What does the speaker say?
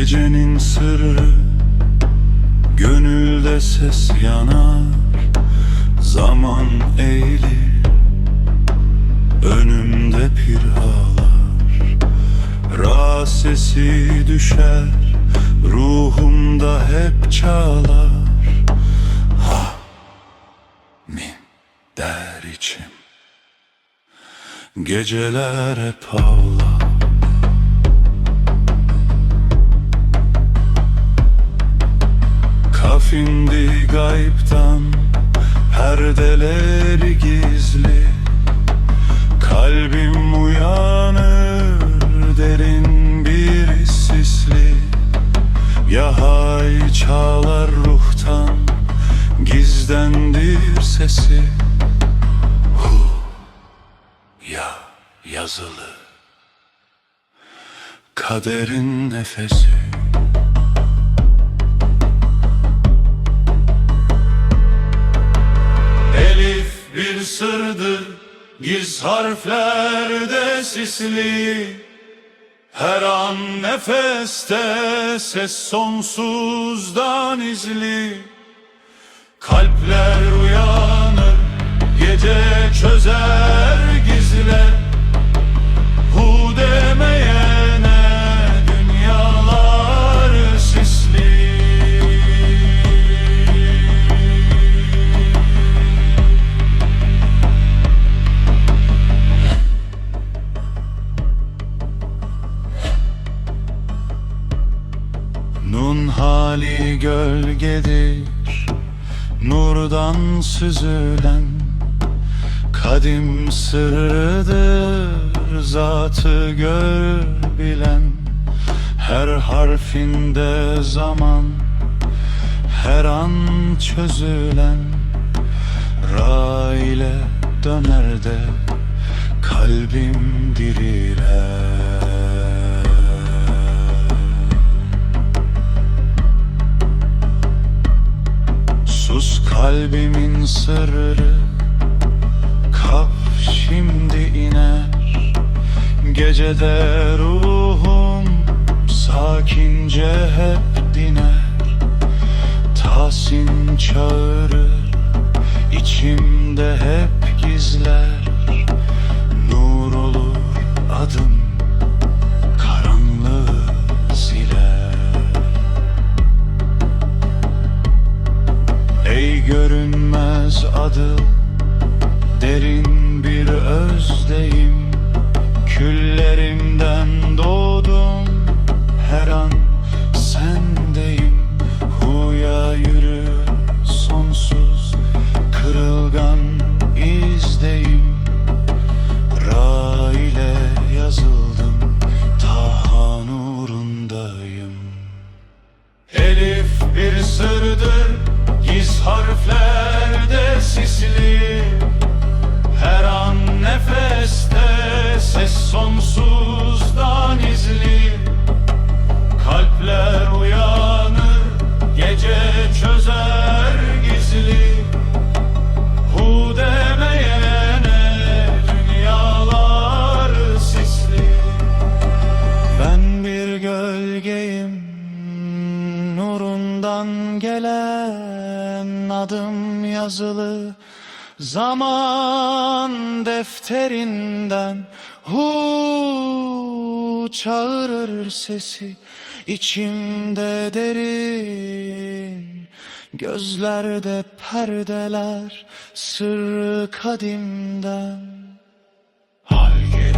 Kalbimin sırrı Gönülde ses yanar. Zaman eğilir Önümde pir ağlar. Ra sesi düşer Ruhumda hep çağlar. Ha min der içim. Geceler hep ağlar Kafindi gayiptan Perdeleri gizli. Kalbim uyanır derin bir sisli. Yahay çağlar ruhtan Gizlendir sesi. Hu ya yazılı. Kaderin nefesi sırdır Giz harflerde sisli. Her an nefeste Ses sonsuzdan izli hali gölgedir. Nurdan süzülen Kadim sırrıdır. Zatı gör bilen Her harfinde zaman Her an çözülen Ra ile döner de Kalbim diriler kalbimin sırrı Kap şimdi iner. Gecede ruhum Sakince hep diner. Tahsin çağırır içimde hep gizler bir özdeyim Küllerimden doğdum. Her an sendeyim. Huya yürü sonsuz Kırılgan izdeyim. Ra ile yazıldım Taha nurundayım. Elif bir sırdır Giz harflerde sisli Her an nefeste Ses sonsuzdan izli. Kalpler uyanır Gece çözer gizli. Hu demeyene Dünyalar sisli. Ben bir gölgeyim Nurundan gelen adım yazılı Zaman defterinden Hu çağırır sesi içimde derin Gözlerde perdeler sırrı kadimden. Gelir